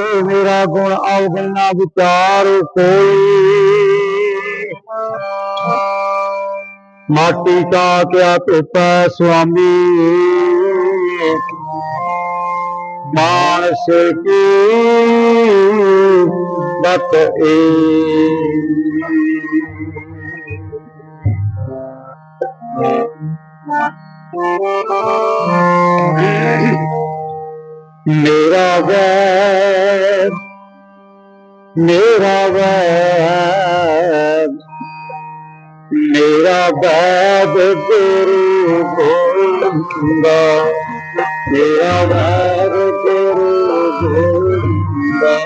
मेरा गुण अवगुण ना विचार कोई। माटी का क्या पिता स्वामी? मानस की मेरा वैर मेरा वैर, मेरा बैद गुरु भोलूँगा मेरा वैर गुरु भोलूँगा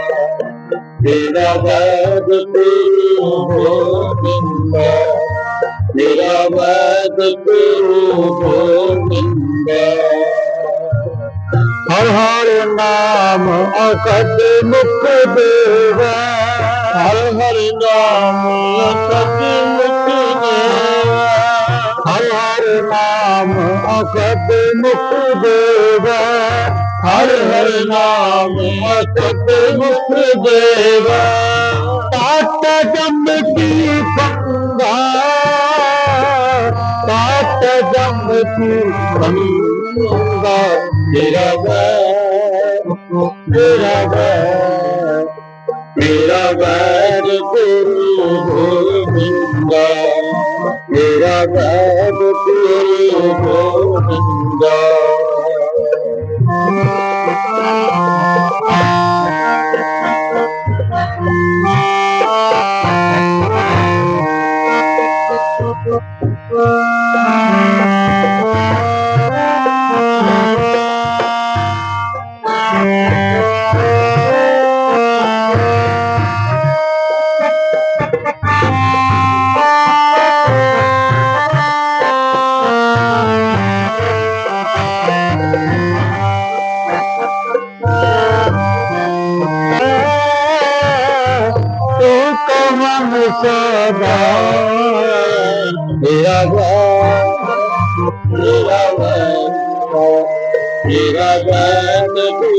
मेरा बैद गुरु भोलूँगा मेरा बैद गुरु भोलूँगा हर हर नाम अकट मुख देव। हर हर नाम अकट मुख देव। हर हर नाम अकट मुख देवा। हर हर नाम अकट मुख देव। तात जम की संगा तात जम की संगा मेरा बैर मेरा बैर मेरा बैर तेरी गोविंदा मेरा बैर तेरी गोविंदा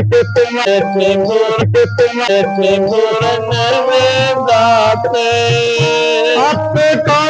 ते दा हथ पे क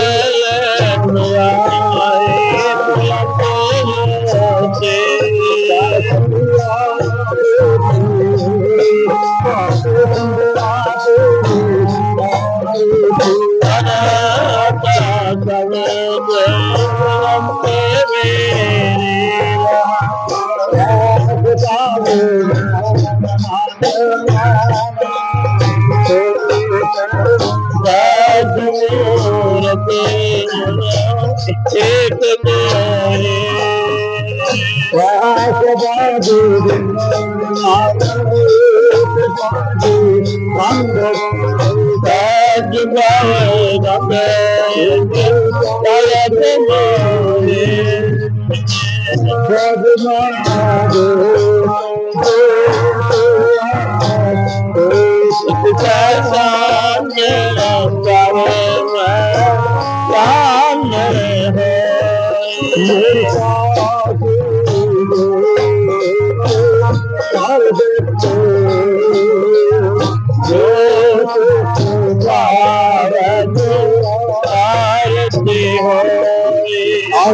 Yeah.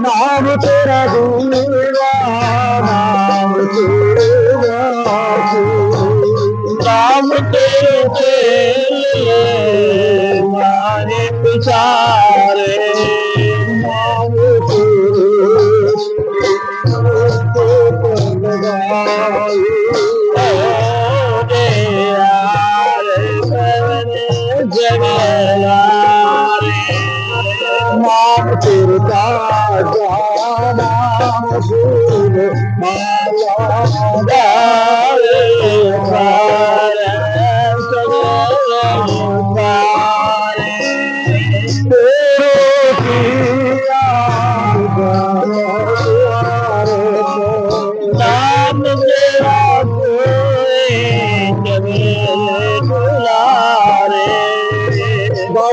नाम तेरा दूरा नाम तेरा नाम तेरे मारे पिछारे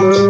good.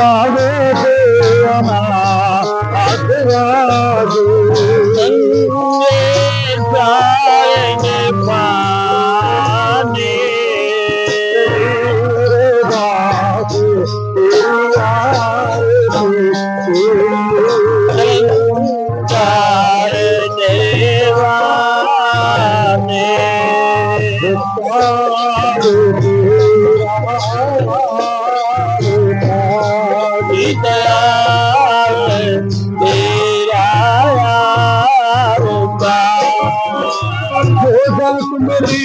ಕಾವೇಶ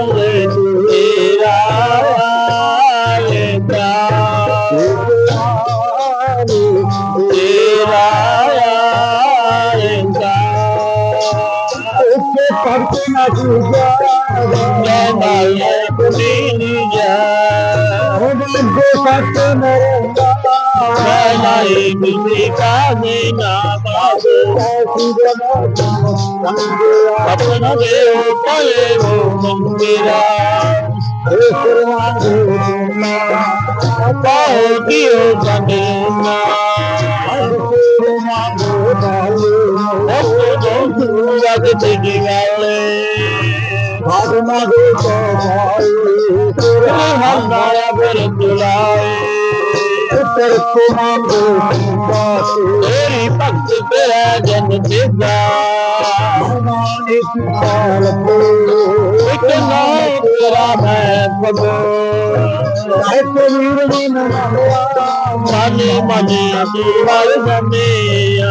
Hallelujah. করতে না পূজা করতে না अपने पले वो मंदिरा पाओ दियो जमीना जगत निगले धर्म हमारा बिल बुलाए। तेरे को तेरी भक्त तेरा जन देगा एक नाम तेरा मैं बगो मानी मानी आशीर्वाद ममिया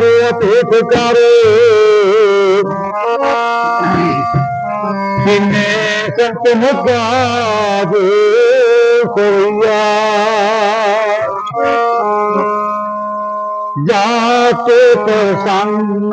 করে অতীত করে দিনে সন্ত মুখাজ করিয়া যাকে তোর সঙ্গ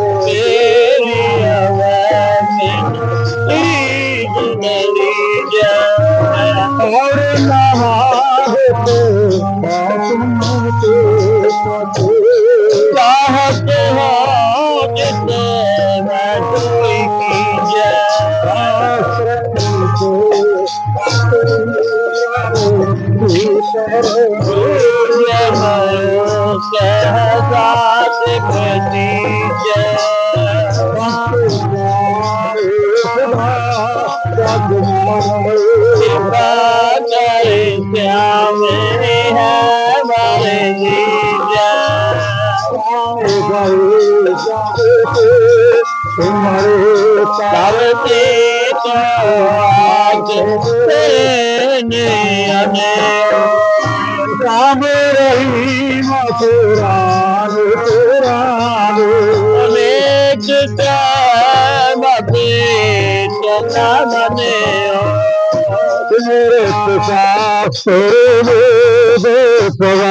चाहत हो जिसे मैं कोई की जाए Tumare, tumare, tumare,